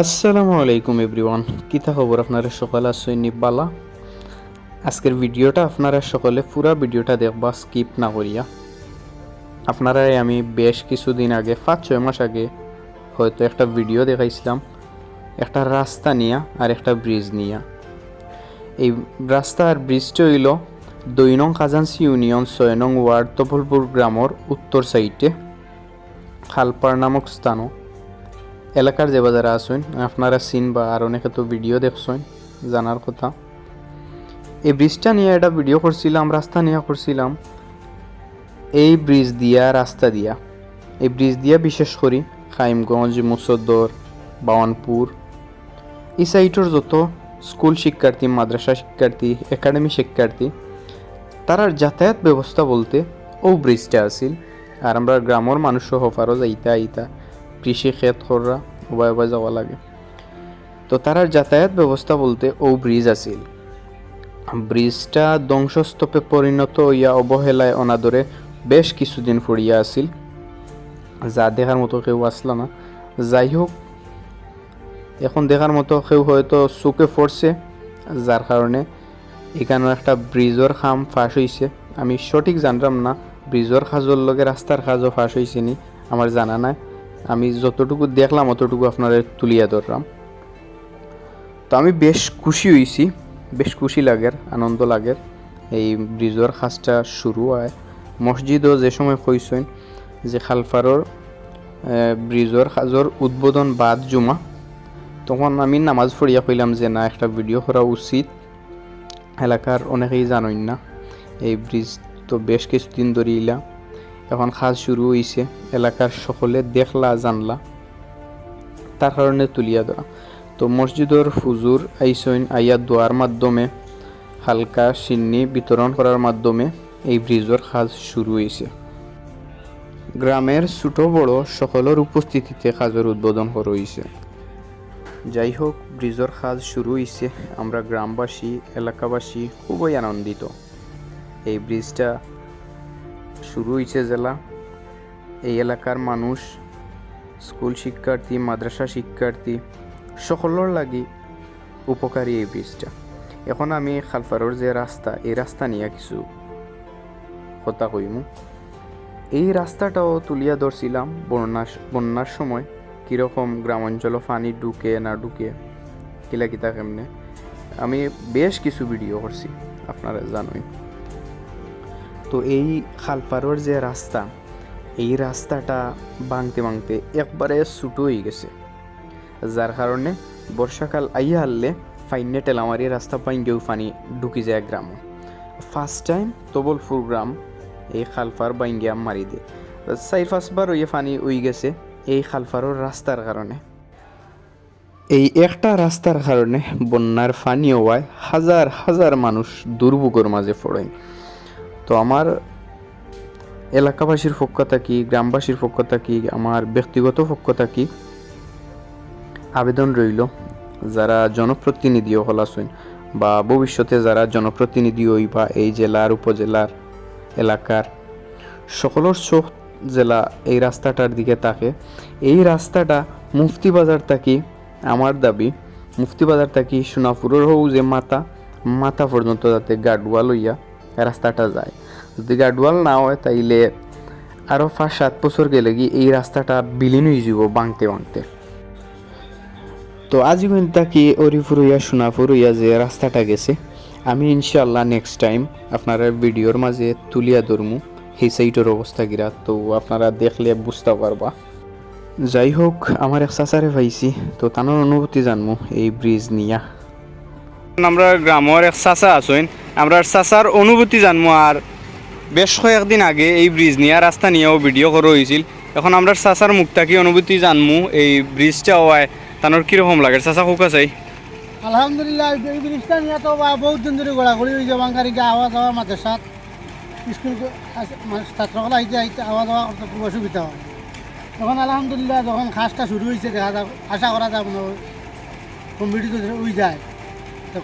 আসসালামু আলাইকুম এভরিওয়ান কিতা খবর আপনারা সকালে আসছেন নিবালা আজকের ভিডিওটা আপনারা সকলে পুরা ভিডিওটা দেখবা স্কিপ না করিয়া। আপনারা, আমি বেশ কিছুদিন আগে, পাঁচ ছয় মাস আগে, হয়তো একটা ভিডিও দেখাইছিলাম, একটা রাস্তা নিয়া আর একটা ব্রিজ নিয়া। এই রাস্তা আর ব্রিজটা হইল দুই নং খাজানসি ইউনিয়ন, ছয় নং ওয়ার্ড তফলপুর গ্রামর উত্তর সাইডে খালপাড় নামক স্থানও এলাকার যে বাজারে আসুন আপনারা সিন বা আর অনেকে তো ভিডিও দেখছেন জানার কথা। এই ব্রিজটা নিয়ে একটা ভিডিও করছিলাম রাস্তা নিয়ে করছিলাম এই ব্রিজ দিয়া রাস্তা দিয়া। এই ব্রিজ দিয়া বিশেষ করি খাইমগঞ্জ মুসদ্দর বাওয়ানপুর এই সাইটের যত স্কুল শিক্ষার্থী মাদ্রাসা শিক্ষার্থী একাডেমি শিক্ষার্থী তারার যাতায়াত ব্যবস্থা বলতে ও ব্রিজটা আছিল। আর আমরা গ্রামের মানুষও হফারও যাইতা আইতা কৃষি ক্ষেত কররা, উভয় উভয় যাওয়া লাগে। তো তারার যাতায়াত ব্যবস্থা বলতে ও ব্রিজ আছিল। ব্রিজটা ধ্বংসস্তূপে পরিণত হইয়া অবহেলায় অনাদরে বেশ কিছুদিন পড়িয়া আছিল। যা দেখার মতো কেউ আসলো না। যাই হোক এখন দেখার মতো কেউ হয়তো চোখে পড়ছে, যার কারণে এখানে একটা ব্রিজের খাম ফাঁস হইছে। আমি সঠিক জানলাম না। ব্রিজের খাজর লগে রাস্তার খাজও ফাঁস হইছে নি আমার জানা নাই। আমি যতটুকু দেখলাম, অতটুকু আপনারা তুলিয়া ধরলাম। তো আমি বেশ খুশি হয়েছি বেশ খুশি লাগের আনন্দ লাগের এই ব্রিজের খাজটা শুরু হয়, মসজিদও যে সময় কইসেন যে খালফারর ব্রিজের খাজর উদ্বোধন বাদ জুমা, তখন আমি নামাজ পড়িয়া কইলাম যে, না, একটা ভিডিও করা উচিত। এলাকার অনেকেই জানেন না, এই ব্রিজ তো বেশ কিছুদিন ধরে ইলা এখন কাজ শুরু হইছে, এলাকার সকলে দেখলা, জানলা। তার কারণে তুলিয়া ধরা। তো মসজিদর হুজুর আইসইন আইয়া দোয়ার মাধ্যমে, হালকা সিন্নি বিতরণ করার মাধ্যমে এই ব্রিজের কাজ শুরু হয়েছে গ্রামের ছোট বড় সকলের উপস্থিতিতে কাজের উদ্বোধন করা হয়েছে যাই হোক, ব্রিজের কাজ শুরু হয়েছে আমরা গ্রামবাসী, এলাকাবাসী খুবই আনন্দিত। এই ব্রিজটা শুরু হয়েছে জেলা। এই এলাকার মানুষ, স্কুল শিক্ষার্থী, মাদ্রাসা শিক্ষার্থী, সকলের লাগি উপকারী এই ব্রিজটা। এখন আমি খালফারর যে রাস্তা, এই রাস্তা নিয়ে কিছু কথা কইমু। এই রাস্তাটাও তুলিয়া ধরছিলাম বন্যার বন্যার সময়, কীরকম গ্রাম অঞ্চল পানি ঢুকে, না ঢুকে কিলা কিতা কেমনে। আমি বেশ কিছু ভিডিও করছি, আপনারা জানোই। তো এই খালপাড়র যে রাস্তা, এই রাস্তাটা ভাঙতে ভাঙতে একবারে ছুটো হয়ে গেছে। যার কারণে বর্ষাকাল আইয়া হারলে ফাইনে টেলামারি রাস্তা পাইঙ্গেও পানি ঢুকি যায় গ্রাম। ফার্স্ট টাইম তবলপুর গ্রাম এই খালফার বাইঙ্গিয়া মারি দিয়ে চার পাঁচবার ওই পানি উই গেছে এই খালফারর রাস্তার কারণে। এই একটা রাস্তার কারণে বন্যার পানি হওয়ায় হাজার হাজার মানুষ দুর্ভোগের মাঝে পড়েন। তো আমার এলাকাবাসীর পক্ষ থাকি গ্রামবাসীর পক্ষ থাকি আমার ব্যক্তিগত পক্ষ থাকি আবেদন রইল, যারা জনপ্রতিনিধি হল বা ভবিষ্যতে যারা জনপ্রতিনিধি হইবা এই জেলার উপজেলার এলাকার সকলের চোখ জেলা এই রাস্তাটার দিকে তাকে। এই রাস্তাটা মুফতিবাজার থাকি আমার দাবি, মুফতিবাজার থাকি সোনাপুরের হৌ যে মাতা মাথা পর্যন্ত যাতে গাডওয়াল হইয়া রাস্তাটা যায়। যদি গাডওয়াল না হয় তাইলে আরও পাঁচ সাত বছর গেলে কি এই রাস্তাটা বিলীন হয়ে যাব বাংতে বাংতে তো আজীবন তাকি অরিপুর হইয়া সোনাপুর হইয়া যে রাস্তাটা গেছে, আমি ইনশাল্লাহ নেক্সট টাইম আপনারা ভিডিওর মাঝে তুলিয়া ধরমু, সেই সাইটের অবস্থা গিরা। তো আপনারা দেখলে বুঝতে পারবা। যাই হোক, আমার এক চাচারে পাইছি, তো তানোর অনুভূতি জানমু এই ব্রিজ নিয়া। আমরা গ্রামের এক চাচা আছেন আমরা চাচার অনুভূতি জানব আর বেশ কয়েকদিন আগে এই ব্রিজ নিয়ে রাস্তা নিয়েও ভিডিও করা হয়েছিল। এখন আমরা চাচার মুখ থাকি অনুভূতি জানমু এই ব্রিজটা হওয়ায়। তানোর কীরকম লাগে? চাচা কোকা চাই আলহামদুলিল্লাহ, এই ব্রিজটা নিয়ে তো বহুত দিন ধরে ঘোরাঘুরি হয়েছে। বাঙ্কারি আওয়া যাওয়া মাদ্রাসাত স্কুল ছাত্রকলা আইতে আইতে আওয়া যাওয়া করতে খুব অসুবিধা হয়। তখন আলহামদুলিল্লাহ যখন খাসটা শুরু হয়েছে, দেখা যাক, আশা করা যায় মনে হয় কম্পিউটার যদি উই যায়। তো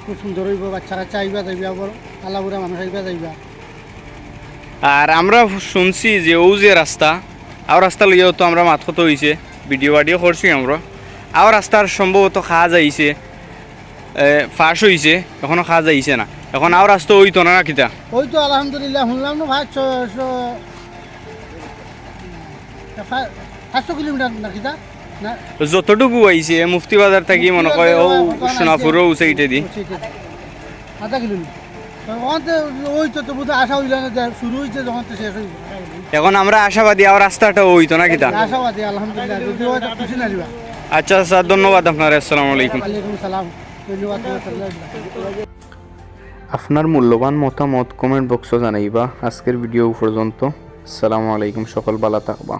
খুব সুন্দর হইব বাচ্চা কাচ্চা আইবা যাইবা আল্লাহ বুড়া মানুষ আইবা যাইবা আর আমরা শুনছি যে ও যে রাস্তা আর রাস্তা লইয়াও তো আমরা মাত কত হয়েছে ভিডিও বাডিও করছি আমরা। আর রাস্তার সম্ভবত খাজ যাইছে ফাঁস হয়েছে এখনও খাজ আইছে না। এখন আর রাস্তা হইতো না কিতা ওই তো আলহামদুলিল্লাহ শুনলাম না ভাই ছশো সাতশো কিলোমিটার না কিতা যতটুকু আইছে মুফতি বাজার থাকি মনে করে ও সোনাপুরও সাইডে দি। আধা এখন আমরা আশাবাদী আর রাস্তাটা হইতো না কিতা হয় আচ্ছা স্যার ধন্যবাদ আপনার আসসালামু আলাইকুম। আলাইকুম সালাম ধন্যবাদ আপনার মূল্যবান মতামত কমেন্ট বক্সে জানাইবা। আজকের ভিডিও পর্যন্ত। আসসালামু আলাইকুম সকল বালা থাকবা।